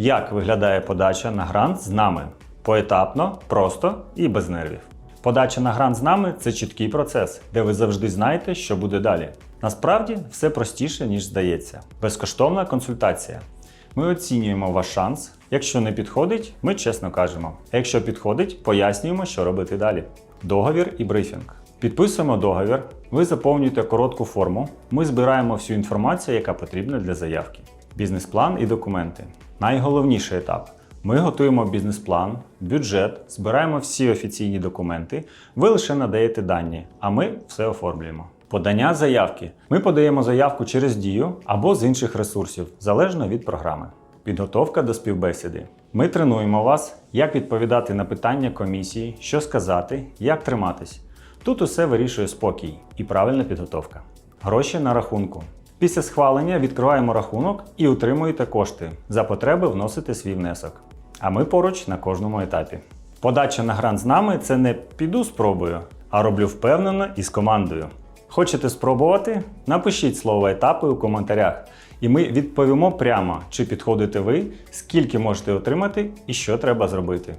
як виглядає подача на грант з нами поетапно, просто і без нервів. Подача на грант з нами це чіткий процес, де ви завжди знаєте, що буде далі. Насправді все простіше, ніж здається. Безкоштовна консультація. Ми оцінюємо ваш шанс. Якщо не підходить, ми чесно кажемо. Якщо підходить, пояснюємо, що робити далі. Договір і брифінг. Підписуємо договір, ви заповнюєте коротку форму. Ми збираємо всю інформацію, яка потрібна для заявки. Бізнес-план і документи. Найголовніший етап. Ми готуємо бізнес-план, бюджет, збираємо всі офіційні документи. Ви лише надаєте дані, а ми все оформлюємо. Подання заявки. Ми подаємо заявку через дію або з інших ресурсів, залежно від програми. Підготовка до співбесіди. Ми тренуємо вас, як відповідати на питання комісії, що сказати, як триматись. Тут усе вирішує спокій і правильна підготовка. Гроші на рахунку. Після схвалення відкриваємо рахунок і утримуєте кошти. За потреби вносите свій внесок. А ми поруч на кожному етапі. Подача на грант з нами це не піду спробую, а роблю впевнено і з командою. Хочете спробувати? Напишіть слово етапи у коментарях, і ми відповімо прямо, чи підходите ви, скільки можете отримати і що треба зробити.